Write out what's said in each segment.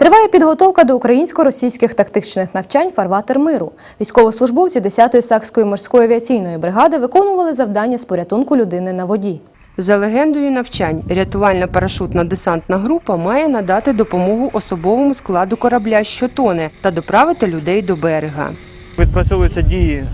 Триває підготовка до українсько-російських тактичних навчань «Фарватер миру». Військовослужбовці 10-ї Сакської морської авіаційної бригади виконували завдання з порятунку людини на воді. За легендою навчань, рятувальна парашутна десантна група має надати допомогу особовому складу корабля, що тоне, та доправити людей до берега. Відпрацьовуються дії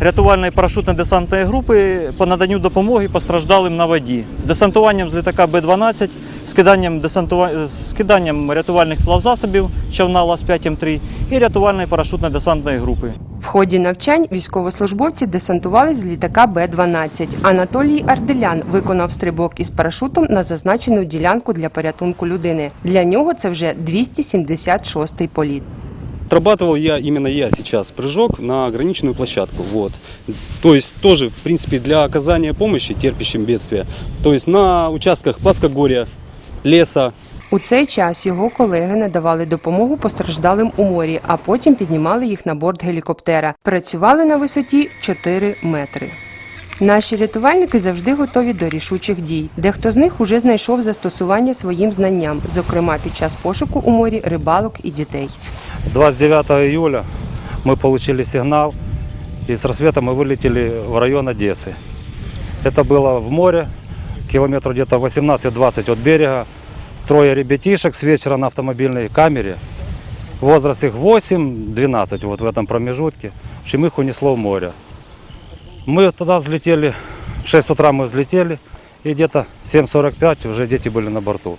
рятувальної парашутно-десантної групи по наданню допомоги постраждалим на воді з десантуванням з літака Б-12, скиданням, десантува... скиданням рятувальних плавзасобів човна ЛАЗ-5М3 і рятувальної парашутно-десантної групи. В ході навчань військовослужбовці десантувались з літака Б-12. Анатолій Арделян виконав стрибок із парашутом на зазначену ділянку для порятунку людини. Для нього це вже 276-й політ. Отрабатывал я, именно я сейчас, прыжок на ограниченную площадку. Вот. То есть тоже, в принципе, для оказания помощи терпящим бедствия. То есть на участках плоскогорья, леса, У цей час його колеги надавали допомогу постраждалим у морі, а потім піднімали їх на борт гелікоптера. Працювали на висоті 4 метри. Наші рятувальники завжди готові до рішучих дій. Дехто з них уже знайшов застосування своїм знанням, зокрема під час пошуку у морі рибалок і дітей. 29 июля мы получили сигнал, и с рассвета мы вылетели в район Одессы. Это было в море, километров где-то 18-20 от берега. Трое ребятишек с вечера на автомобильной камере. Возраст их 8-12, вот в этом промежутке. В общем, их унесло в море. Мы тогда взлетели, в 6 утра мы взлетели, и где-то 7.45 уже дети были на борту.